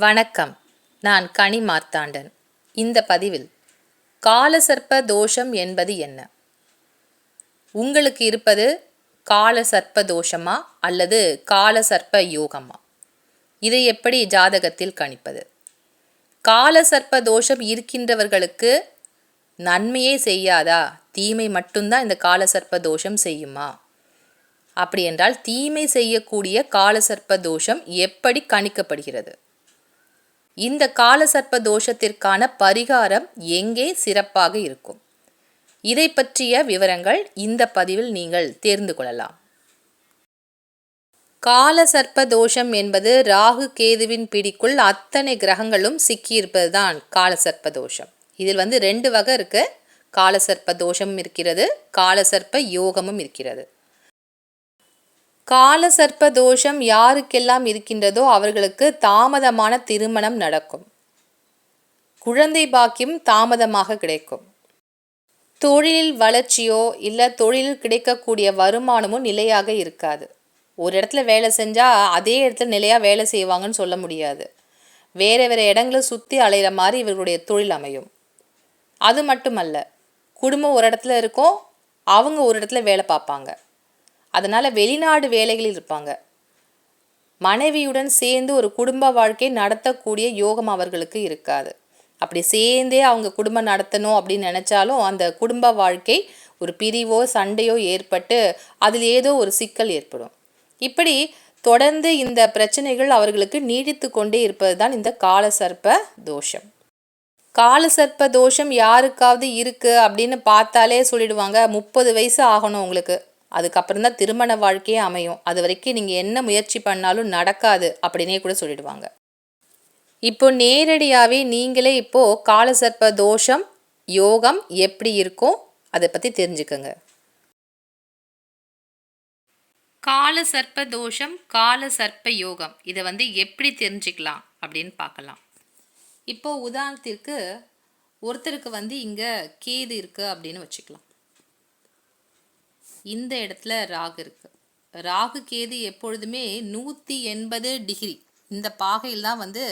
வணக்கம். நான் கனி மார்த்தாண்டன். இந்த பதிவில் காலசர்ப்ப தோஷம் என்பது என்ன? உங்களுக்கு இருப்பது காலசர்ப்ப தோஷமா அல்லது காலசர்ப்ப யோகமா? இதை எப்படி ஜாதகத்தில் கணிப்பது? காலசர்ப்ப தோஷம் இருக்கின்றவர்களுக்கு நன்மையே செய்யாதா? தீமை மட்டும்தான் இந்த காலசர்ப்ப தோஷம் செய்யுமா? அப்படி என்றால் தீமை செய்யக்கூடிய காலசர்ப்ப தோஷம் எப்படி கணிக்கப்படுகிறது? இந்த காலசர்ப்ப தோஷத்திற்கான பரிகாரம் எங்கே சிறப்பாக இருக்கும்? இதை பற்றிய விவரங்கள் இந்த பதிவில் நீங்கள் தேர்ந்து கொள்ளலாம். காலசர்ப்ப தோஷம் என்பது ராகு கேதுவின் பிடிக்குள் அத்தனை கிரகங்களும் சிக்கியிருப்பதுதான் காலசர்ப்ப தோஷம். இதில் வந்து ரெண்டு வகை இருக்கு. காலசர்ப்ப தோஷமும் இருக்கிறது காலசர்ப்ப யோகமும் இருக்கிறது. கால சர்ப்ப தோஷம் யாருக்கெல்லாம் இருக்கின்றதோ அவர்களுக்கு தாமதமான திருமணம் நடக்கும். குழந்தை பாக்கியம் தாமதமாக கிடைக்கும். தொழிலில் வளர்ச்சியோ இல்லை தொழிலில் கிடைக்கக்கூடிய வருமானமும் நிலையாக இருக்காது. ஒரு இடத்துல வேலை செஞ்சால் அதே இடத்துல நிலையாக வேலை செய்வாங்கன்னு சொல்ல முடியாது. வேறு வேறு இடங்களை சுற்றி அலையிற மாதிரி இவர்களுடைய தொழில் அமையும். அது மட்டுமல்ல குடும்பம் ஒரு இடத்துல இருக்கும் அவங்க ஒரு இடத்துல வேலை பார்ப்பாங்க. அதனால் வெளிநாடு வேலைகளில் இருப்பாங்க. மனைவியுடன் சேர்ந்து ஒரு குடும்ப வாழ்க்கை நடத்தக்கூடிய யோகம் அவர்களுக்கு இருக்காது. அப்படி சேர்ந்தே அவங்க குடும்பம் நடத்தணும் அப்படின்னு நினச்சாலும் அந்த குடும்ப வாழ்க்கை ஒரு பிரிவோ சண்டையோ ஏற்பட்டு அதில் ஏதோ ஒரு சிக்கல் ஏற்படும். இப்படி தொடர்ந்து இந்த பிரச்சனைகள் அவர்களுக்கு நீடித்து கொண்டே இருப்பது தான் இந்த காலசர்ப்ப தோஷம். காலசர்ப்ப தோஷம் யாருக்காவது இருக்குது அப்படின்னு பார்த்தாலே சொல்லிடுவாங்க முப்பது வயசு ஆகணும் உங்களுக்கு. அதுக்கப்புறம் தான் திருமண வாழ்க்கையே அமையும். அது வரைக்கும் நீங்கள் என்ன முயற்சி பண்ணாலும் நடக்காது அப்படின்னே கூட சொல்லிடுவாங்க. இப்போ நேரடியாகவே நீங்களே இப்போது காலசர்ப்ப தோஷம் யோகம் எப்படி இருக்கும் அதை பற்றி தெரிஞ்சுக்கோங்க. காலசர்ப்ப தோஷம் காலசர்ப்ப யோகம். இதை வந்து எப்படி தெரிஞ்சுக்கலாம் அப்படின்னு பார்க்கலாம். இப்போ உதாரணத்திற்கு ஒருத்தருக்கு வந்து இங்கே கேது இருக்குது அப்படின்னு வச்சுக்கலாம். இந்த இடத்துல ராகு இருக்கு. ராகு கேது எப்பொழுதுமே நூற்றி எண்பது டிகிரி இந்த பாகையில் தான் வந்து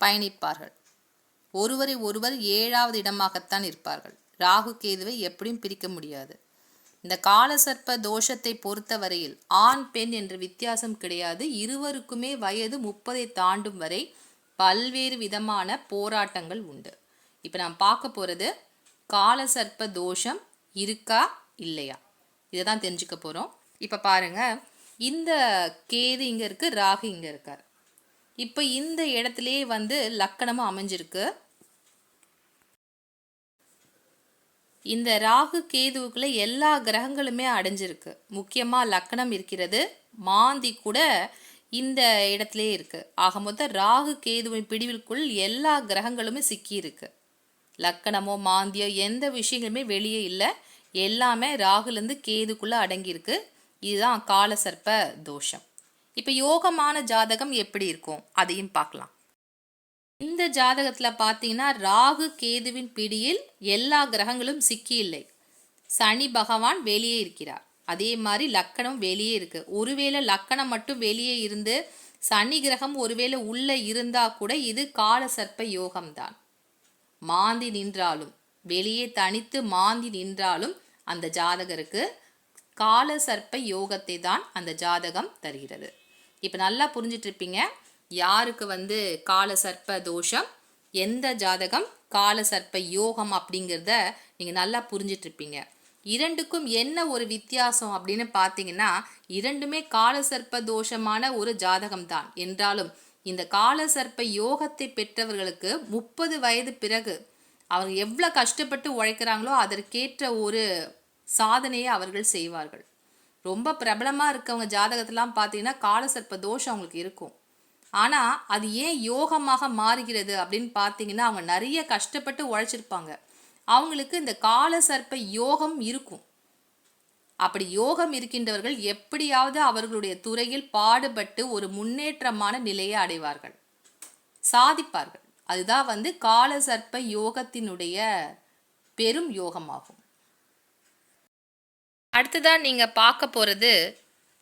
பயணிப்பார்கள். ஒருவரை ஒருவர் ஏழாவது இடமாகத்தான் இருப்பார்கள். ராகு கேதுவை எப்படியும் பிரிக்க முடியாது. இந்த காலசர்ப்ப தோஷத்தை பொறுத்த வரையில் ஆண் பெண் என்ற வித்தியாசம் கிடையாது. இருவருக்குமே வயது முப்பதை தாண்டும் வரை பல்வேறு விதமான போராட்டங்கள் உண்டு. இப்போ நான் பார்க்க போகிறது காலசர்ப்ப தோஷம் இருக்கா இல்லையா? இதை தான் தெரிஞ்சுக்க போகிறோம் இப்போ பாருங்கள் இந்த கேது இங்கே இருக்குது ராகு இங்கே இருக்கார். இப்போ இந்த இடத்துலையே வந்து லக்கணமும் அமைஞ்சிருக்கு. இந்த ராகு கேதுவுக்குள்ள எல்லா கிரகங்களுமே அடைஞ்சிருக்கு. முக்கியமாக லக்கணம் இருக்கிறது மாந்தி கூட இந்த இடத்துலயே இருக்கு. ஆக மொத்தம் ராகு கேதுவின் பிடிவிற்குள் எல்லா கிரகங்களுமே சிக்கி இருக்கு லக்கணமோ மாந்தியோ எந்த விஷயங்களுமே வெளியே இல்லை. எல்லாமே ராகுலேருந்து கேதுக்குள்ளே அடங்கியிருக்கு. இதுதான் காலசர்ப்ப தோஷம். இப்போ யோகமான ஜாதகம் எப்படி இருக்கும்? அதையும் பார்க்கலாம். இந்த ஜாதகத்தில் பார்த்தீங்கன்னா ராகு கேதுவின் பிடியில் எல்லா கிரகங்களும் சிக்கி இல்லை சனி பகவான் வெளியே இருக்கிறார். அதே மாதிரி லக்கணம் வெளியே இருக்கு. ஒருவேளை லக்கணம் மட்டும் வெளியே இருந்து சனி கிரகம் ஒருவேளை உள்ளே இருந்தா கூட இது காலசர்ப்ப யோகம்தான். மாந்தி நின்றாலும் வெளியே தனித்து மாந்தி நின்றாலும் அந்த ஜாதகருக்கு கால சர்ப்ப யோகத்தை தான் அந்த ஜாதகம் தருகிறது. இப்போ நல்லா புரிஞ்சிட்டு இருப்பீங்க யாருக்கு வந்து கால சர்ப்ப தோஷம் எந்த ஜாதகம் கால சர்ப்ப யோகம் அப்படிங்கிறத நீங்கள் நல்லா புரிஞ்சிட்டு இருப்பீங்க இரண்டுக்கும் என்ன ஒரு வித்தியாசம் அப்படின்னு பார்த்தீங்கன்னா இரண்டுமே காலசர்ப்ப தோஷமான ஒரு ஜாதகம் தான். என்றாலும் இந்த காலசர்ப்ப யோகத்தை பெற்றவர்களுக்கு முப்பது வயது பிறகு அவங்க எவ்வளோ கஷ்டப்பட்டு உழைக்கிறாங்களோ அதற்கேற்ற ஒரு சாதனையை அவர்கள் செய்வார்கள். ரொம்ப பிரபலமாக இருக்கவங்க ஜாதகத்தெல்லாம் பார்த்தீங்கன்னா காலசர்ப்ப தோஷம் அவங்களுக்கு இருக்கும். ஆனால் அது ஏன் யோகமாக மாறுகிறது அப்படின்னு பார்த்தீங்கன்னா அவங்க நிறைய கஷ்டப்பட்டு உழைச்சிருப்பாங்க. அவங்களுக்கு இந்த காலசர்ப்ப யோகம் இருக்கும். அப்படி யோகம் இருக்கின்றவர்கள் எப்படியாவது அவர்களுடைய துறையில் பாடுபட்டு ஒரு முன்னேற்றமான நிலையை அடைவார்கள். சாதிப்பார்கள். அதுதான் வந்து காலசர்ப்ப யோகத்தினுடைய பெரும் யோகமாகும். அடுத்ததான் நீங்கள் பார்க்க போகிறது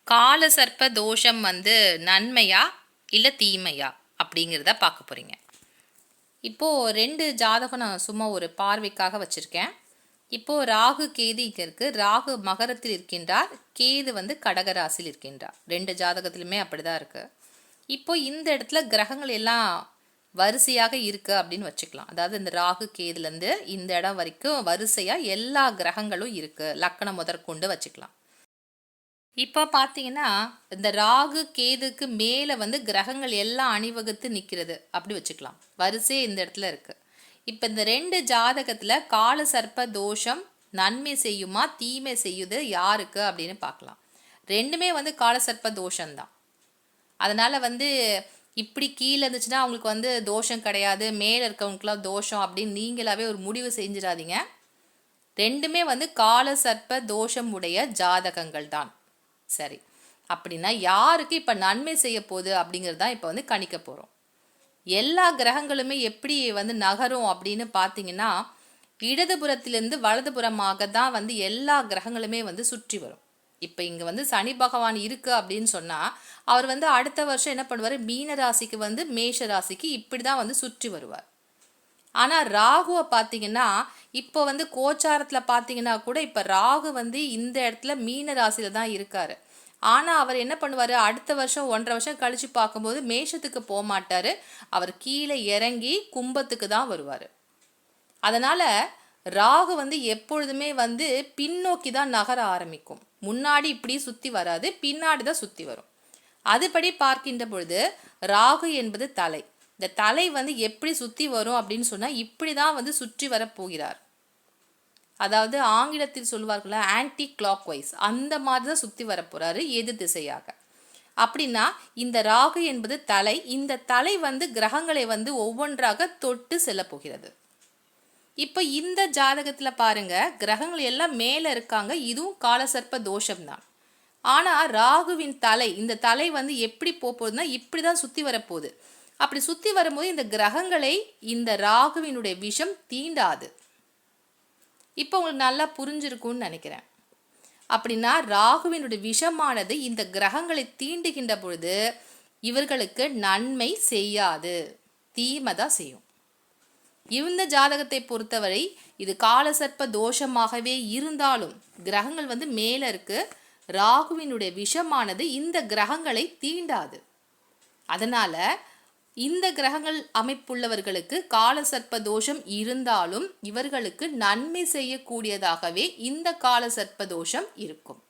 கால சர்ப்ப தோஷம் வந்து நன்மையா இல்லை தீமையா அப்படிங்கிறத பார்க்க போகிறீங்க இப்போது ரெண்டு ஜாதகம் நான் சும்மா ஒரு பார்வைக்காக வச்சுருக்கேன். இப்போது ராகு கேது இங்கே இருக்குது ராகு மகரத்தில் இருக்கின்றார். கேது வந்து கடகராசியில் இருக்கின்றார். ரெண்டு ஜாதகத்திலுமே அப்படி தான் இருக்குது இப்போ இந்த இடத்துல கிரகங்கள் எல்லாம் வரிசையாக இருக்குது அப்படின்னு வச்சுக்கலாம். அதாவது இந்த ராகு கேதுலேருந்து இந்த இடம் வரைக்கும் வரிசையாக எல்லா கிரகங்களும் இருக்குது லக்கணம் முதற்கொண்டு வச்சுக்கலாம். இப்போ பார்த்தீங்கன்னா இந்த ராகு கேதுக்கு மேலே வந்து கிரகங்கள் எல்லாம் அணிவகுத்து நிற்கிறது அப்படி வச்சுக்கலாம். வரிசையே இந்த இடத்துல இருக்குது இப்போ இந்த ரெண்டு ஜாதகத்தில் கால சர்ப்ப தோஷம் நன்மை செய்யுமா தீமை செய்யுது யாருக்கு அப்படின்னு பார்க்கலாம். ரெண்டுமே வந்து கால சர்ப்ப தோஷம்தான். அதனால் வந்து இப்படி கீழே இருந்துச்சுன்னா அவங்களுக்கு வந்து தோஷம் கிடையாது. மேலே இருக்கவங்களுக்குலாம் தோஷம் அப்படின்னு நீங்களாவே ஒரு முடிவு செஞ்சிடாதீங்க. ரெண்டுமே வந்து கால சர்ப்ப தோஷம் உடைய ஜாதகங்கள் தான். சரி. அப்படின்னா யாருக்கு இப்போ நன்மை செய்ய போகுது அப்படிங்கிறது தான் இப்போ வந்து கணிக்க போகிறோம் எல்லா கிரகங்களுமே எப்படி வந்து நகரும் அப்படின்னு பார்த்தீங்கன்னா இடதுபுறத்திலிருந்து வலதுபுறமாக தான் வந்து எல்லா கிரகங்களுமே வந்து சுற்றி வரும். இப்போ இங்கே வந்து சனி பகவான் இருக்கு அப்படின்னு சொன்னால் அவர் வந்து அடுத்த வருஷம் என்ன பண்ணுவார்? மீன ராசிக்கு வந்து மேஷ ராசிக்கு இப்படி தான் வந்து சுற்றி வருவார். ஆனால் ராகுவை பார்த்தீங்கன்னா இப்போ வந்து கோச்சாரத்தில் பார்த்தீங்கன்னா கூட இப்போ ராகு வந்து இந்த இடத்துல மீன ராசியில் தான் இருக்கார். ஆனால் அவர் என்ன பண்ணுவார்? அடுத்த வருஷம் ஒன்றரை வருஷம் கழித்து பார்க்கும்போது மேஷத்துக்கு போக மாட்டார். அவர் கீழே இறங்கி கும்பத்துக்கு தான் வருவார். அதனால் ராகு வந்து எப்பொழுதுமே வந்து பின்னோக்கி தான் நகர ஆரம்பிக்கும். முன்னாடி இப்படி சுற்றி வராது பின்னாடி தான் சுற்றி வரும். அதுபடி பார்க்கின்ற பொழுது ராகு என்பது தலை. இந்த தலை வந்து எப்படி சுற்றி வரும் அப்படின்னு சொன்னால் இப்படி தான் வந்து சுற்றி வரப்போகிறார் அதாவது ஆங்கிலத்தில் சொல்லுவார்கள்ல ஆன்டி கிளாக் வைஸ் அந்த மாதிரி தான் சுற்றி வரப்போகிறாரு எது திசையாக. அப்படின்னா இந்த ராகு என்பது தலை இந்த தலை வந்து கிரகங்களை வந்து ஒவ்வொன்றாக தொட்டு செல்ல போகிறது. இப்போ இந்த ஜாதகத்தில் பாருங்க கிரகங்கள் எல்லாம் மேலே இருக்காங்க. இதுவும் காலசர்ப்ப தோஷம்தான். ஆனால் ராகுவின் தலை இந்த தலை வந்து எப்படி போகுதுன்னா இப்படி தான் சுற்றி வரப்போகுது. அப்படி சுற்றி வரும்போது இந்த கிரகங்களை இந்த ராகுவினுடைய விஷம் தீண்டாது. இப்போ உங்களுக்கு நல்லா புரிஞ்சிருக்கும்னு நினைக்கிறேன். அப்படின்னா ராகுவினுடைய விஷமானது இந்த கிரகங்களை தீண்டுகின்ற பொழுது இவர்களுக்கு நன்மை செய்யாது. தீமை தான் செய்யும். இந்த ஜாதகத்தை பொறுத்தவரை இது காலசர்ப்ப தோஷமாகவே இருந்தாலும் கிரகங்கள் வந்து மேலே இருக்கு. ராகுவினுடைய விஷமானது இந்த கிரகங்களை தீண்டாது. அதனால இந்த கிரகங்கள் அமைப்புள்ளவர்களுக்கு காலசர்ப்ப தோஷம் இருந்தாலும் இவர்களுக்கு நன்மை செய்யக்கூடியதாகவே இந்த காலசர்ப்ப தோஷம் இருக்கும்.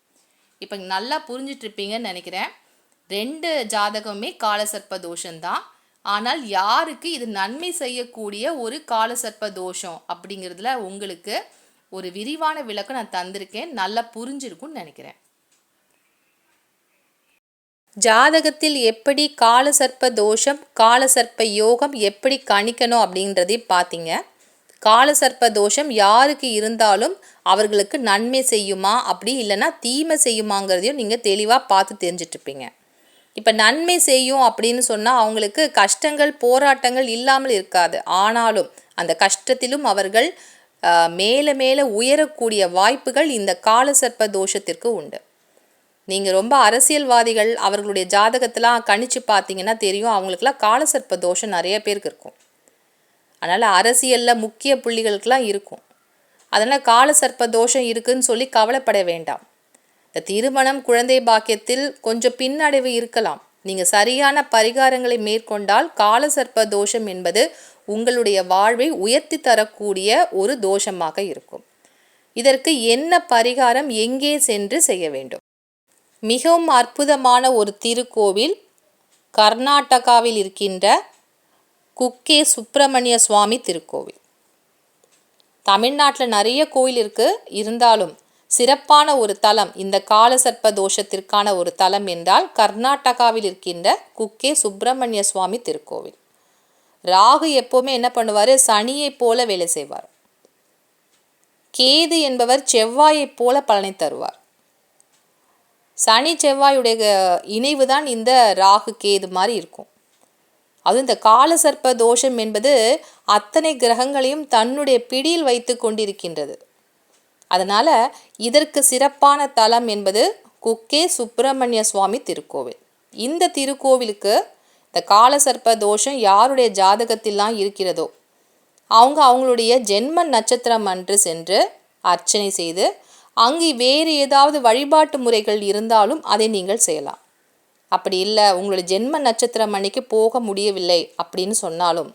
இப்போ நல்லா புரிஞ்சிட்ருப்பீங்கன்னு நினைக்கிறேன். ரெண்டு ஜாதகமே காலசர்ப்ப தோஷம்தான். ஆனால் யாருக்கு இது நன்மை செய்யக்கூடிய ஒரு காலசர்ப்ப தோஷம் அப்படிங்கிறதுல உங்களுக்கு ஒரு விரிவான விளக்கம் நான் தந்திருக்கேன். நல்லா புரிஞ்சிருக்கும்னு நினைக்கிறேன். ஜாதகத்தில் எப்படி காலசர்ப்ப தோஷம் காலசர்ப்ப யோகம் எப்படி கணிக்கணும் அப்படின்றதையும் பார்த்தீங்க. காலசர்ப்ப தோஷம் யாருக்கு இருந்தாலும் அவர்களுக்கு நன்மை செய்யுமா அப்படி இல்லைன்னா தீமை செய்யுமாங்கிறதையும் நீங்கள் தெளிவாக பார்த்து தெரிஞ்சிட்ருப்பீங்க இப்போ நன்மை செய்யும் அப்படின்னு சொன்னால் அவங்களுக்கு கஷ்டங்கள் போராட்டங்கள் இல்லாமல் இருக்காது. ஆனாலும் அந்த கஷ்டத்திலும் அவர்கள் மேலே மேலே உயரக்கூடிய வாய்ப்புகள் இந்த காலசர்ப்ப தோஷத்திற்கு உண்டு. நீங்கள் ரொம்ப அரசியல்வாதிகள் அவர்களுடைய ஜாதகத்தெலாம் கணிச்சு பார்த்தீங்கன்னா தெரியும் அவங்களுக்குலாம் காலசர்ப்ப தோஷம் நிறைய பேருக்கு இருக்கும். அதனால் அரசியலில் முக்கிய புள்ளிகளுக்கெலாம் இருக்கும். அதனால் காலசர்ப்ப தோஷம் இருக்குதுன்னு சொல்லி கவலைப்பட வேண்டாம். திருமணம் குழந்தை பாக்கியத்தில் கொஞ்சம் பின்னடைவு இருக்கலாம். நீங்கள் சரியான பரிகாரங்களை மேற்கொண்டால் காலசர்ப்ப தோஷம் என்பது உங்களுடைய வாழ்வை உயர்த்தி தரக்கூடிய ஒரு தோஷமாக இருக்கும். இதற்கு என்ன பரிகாரம் எங்கே சென்று செய்ய வேண்டும்? மிகவும் அற்புதமான ஒரு திருக்கோவில் கர்நாடகாவில் இருக்கின்ற குக்கே சுப்பிரமணிய சுவாமி திருக்கோவில். தமிழ்நாட்டில் நிறைய கோயில் இருக்குது இருந்தாலும் சிறப்பான ஒரு தலம் இந்த காலசர்ப்ப தோஷத்திற்கான ஒரு தலம் என்றால் கர்நாடகாவில் இருக்கின்ற குக்கே சுப்பிரமணிய சுவாமி திருக்கோவில். ராகு எப்போவுமே என்ன பண்ணுவார்? சனியைப் போல வேலை செய்வார். கேது என்பவர் செவ்வாயைப் போல பலனை தருவார். சனி செவ்வாயுடைய இணைவு தான் இந்த ராகு கேது மாதிரி இருக்கும். அதுவும் இந்த காலசர்ப்ப தோஷம் என்பது அத்தனை கிரகங்களையும் தன்னுடைய பிடியில் வைத்து கொண்டிருக்கின்றது. அதனால் இதற்கு சிறப்பான தலம் என்பது குக்கே சுப்பிரமணிய சுவாமி திருக்கோவில். இந்த திருக்கோவிலுக்கு இந்த காலசர்ப்ப தோஷம் யாருடைய ஜாதகத்திலாம் இருக்கிறதோ அவங்க அவங்களுடைய ஜென்ம நட்சத்திரம் அன்று சென்று அர்ச்சனை செய்து அங்கு வேறு ஏதாவது வழிபாட்டு முறைகள் இருந்தாலும் அதை நீங்கள் செய்யலாம். அப்படி இல்லை உங்களுடைய ஜென்ம நட்சத்திரம் அன்னைக்கு போக முடியவில்லை அப்படின்னு சொன்னாலும்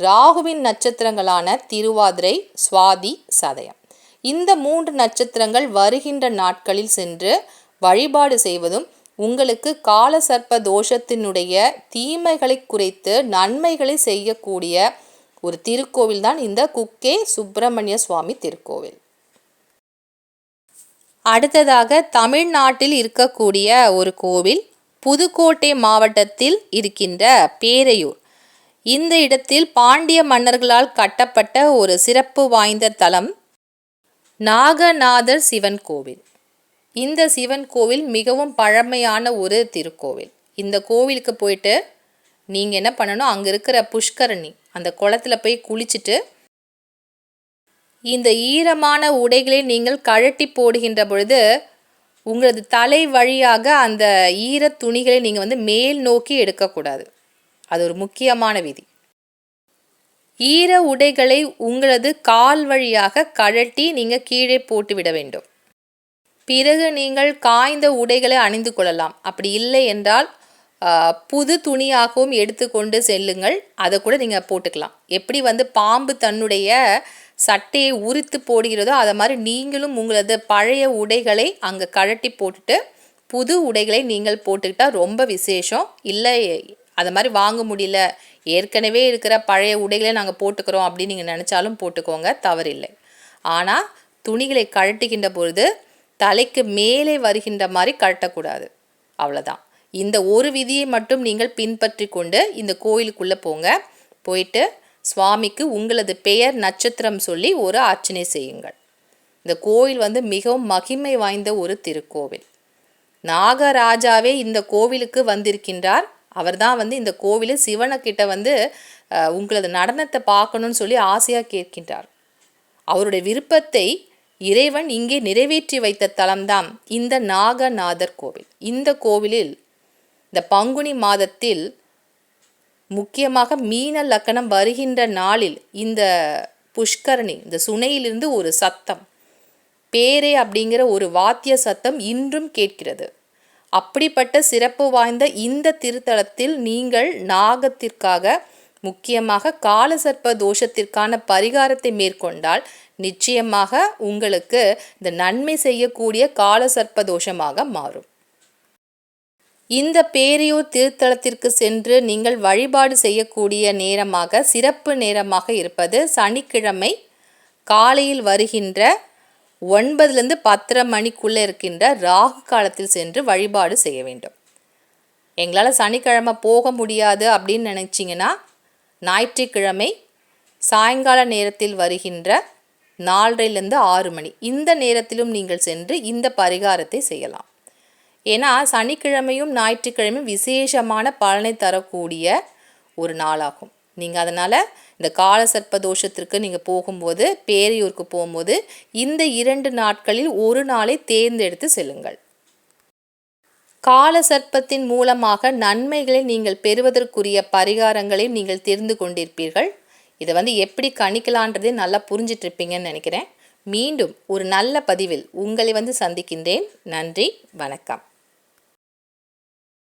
ராகுவின் நட்சத்திரங்களான திருவாதிரை சுவாதி சதயம். இந்த மூன்று நட்சத்திரங்கள் வருகின்ற நாட்களில் சென்று வழிபாடு செய்வதும் உங்களுக்கு காலசர்ப்ப தோஷத்தினுடைய தீமைகளை குறைத்து நன்மைகளை செய்யக்கூடிய ஒரு திருக்கோவில் தான் இந்த குக்கே சுப்பிரமணிய சுவாமி திருக்கோவில். அடுத்ததாக தமிழ்நாட்டில் இருக்கக்கூடிய ஒரு கோவில் புதுக்கோட்டை மாவட்டத்தில் இருக்கின்ற பேரையூர். இந்த இடத்தில் பாண்டிய மன்னர்களால் கட்டப்பட்ட ஒரு சிறப்பு வாய்ந்த தலம் நாகநாதர் சிவன் கோவில். இந்த சிவன் கோவில் மிகவும் பழமையான ஒரு திருக்கோவில். இந்த கோவிலுக்கு போயிட்டு நீங்கள் என்ன பண்ணணும்? அங்கே இருக்கிற புஷ்கரணி அந்த குளத்தில் போய் குளிச்சுட்டு இந்த ஈரமான உடைகளை நீங்கள் கழட்டி போடுகின்ற பொழுது உங்களது தலை வழியாக அந்த ஈர துணிகளை நீங்கள் வந்து மேல் நோக்கி எடுக்கக்கூடாது. அது ஒரு முக்கியமான விதி. ஈர உடைகளை உங்களது கால் வழியாக கழட்டி நீங்கள் கீழே போட்டுவிட வேண்டும். பிறகு நீங்கள் காய்ந்த உடைகளை அணிந்து கொள்ளலாம். அப்படி இல்லை என்றால் புது துணியாகவும் எடுத்துக்கொண்டு செல்லுங்கள். அதை கூட நீங்கள் போட்டுக்கலாம். எப்படி வந்து பாம்பு தன்னுடைய சட்டையை உரித்து போடுகிறதோ அதை மாதிரி நீங்களும் உங்களது பழைய உடைகளை அங்கே கழட்டி போட்டுட்டு புது உடைகளை நீங்கள் போட்டுக்கிட்டால் ரொம்ப விசேஷம். இல்லை அதை மாதிரி வாங்க முடியல. ஏற்கனவே இருக்கிற பழைய உடைகளை நாங்கள் போட்டுக்கிறோம் அப்படின்னு நீங்கள் நினச்சாலும் போட்டுக்கோங்க தவறில்லை. ஆனால் துணிகளை கழட்டுகின்ற பொழுது தலைக்கு மேலே வருகின்ற மாதிரி கழட்டக்கூடாது. அவ்வளோதான் இந்த ஒரு விதியை மட்டும் நீங்கள் பின்பற்றி கொண்டு இந்த கோயிலுக்குள்ளே போங்க. போயிட்டு சுவாமிக்கு உங்களது பெயர் நட்சத்திரம் சொல்லி ஒரு அர்ச்சனை செய்யுங்கள். இந்த கோவில் வந்து மிகவும் மகிமை வாய்ந்த ஒரு திருக்கோவில். நாகராஜாவே இந்த கோவிலுக்கு வந்திருக்கின்றார். அவர் தான் வந்து இந்த கோவிலில் சிவனக்கிட்ட வந்து உங்களது நடனத்தை பார்க்கணும்னு சொல்லி ஆசையாக கேட்கின்றார். அவருடைய விருப்பத்தை இறைவன் இங்கே நிறைவேற்றி வைத்த தலம்தான் இந்த நாகநாதர் கோவில். இந்த கோவிலில் இந்த பங்குனி மாதத்தில் முக்கியமாக மீன லக்கணம் வருகின்ற நாளில் இந்த புஷ்கரணி இந்த சுனையிலிருந்து ஒரு சத்தம் பேரே அப்படிங்கிற ஒரு வாத்திய சத்தம் இன்றும் கேட்கிறது. அப்படிப்பட்ட சிறப்பு வாய்ந்த இந்த திருத்தலத்தில் நீங்கள் நாகத்திற்காக முக்கியமாக காலசர்ப்ப தோஷத்திற்கான பரிகாரத்தை மேற்கொண்டால் நிச்சயமாக உங்களுக்கு இந்த நன்மை செய்யக்கூடிய காலசர்ப்ப தோஷமாக மாறும். இந்த பேரியூர் திருத்தலத்திற்கு சென்று நீங்கள் வழிபாடு செய்யக்கூடிய நேரமாக சிறப்பு நேரமாக இருப்பது சனிக்கிழமை காலையில் வருகின்ற ஒன்பதுலேருந்து பத்தரை மணிக்குள்ளே இருக்கின்ற ராகு காலத்தில் சென்று வழிபாடு செய்ய வேண்டும். எங்களால் சனிக்கிழமை போக முடியாது அப்படின்னு நினச்சிங்கன்னா ஞாயிற்றுக்கிழமை சாயங்கால நேரத்தில் வருகின்ற நாலரைலேருந்து ஆறு மணி. இந்த நேரத்திலும் நீங்கள் சென்று இந்த பரிகாரத்தை செய்யலாம். ஏன்னா சனிக்கிழமையும் ஞாயிற்றுக்கிழமையும் விசேஷமான பலனை தரக்கூடிய ஒரு நாளாகும். நீங்கள் அதனால் இந்த கால சர்ப்ப தோஷத்திற்கு நீங்கள் போகும்போது பேரையூருக்கு போகும்போது இந்த இரண்டு நாட்களில் ஒரு நாளை தேர்ந்தெடுத்து செல்லுங்கள். கால சர்ப்பத்தின் மூலமாக நன்மைகளை நீங்கள் பெறுவதற்குரிய பரிகாரங்களை நீங்கள் தெரிந்து கொண்டிருப்பீர்கள். இதை வந்து எப்படி கணிக்கலான்றதே நல்லா புரிஞ்சிட்டு இருப்பீங்கன்னு நினைக்கிறேன். மீண்டும் ஒரு நல்ல பதிவில் உங்களை வந்து சந்திக்கின்றேன். நன்றி வணக்கம்.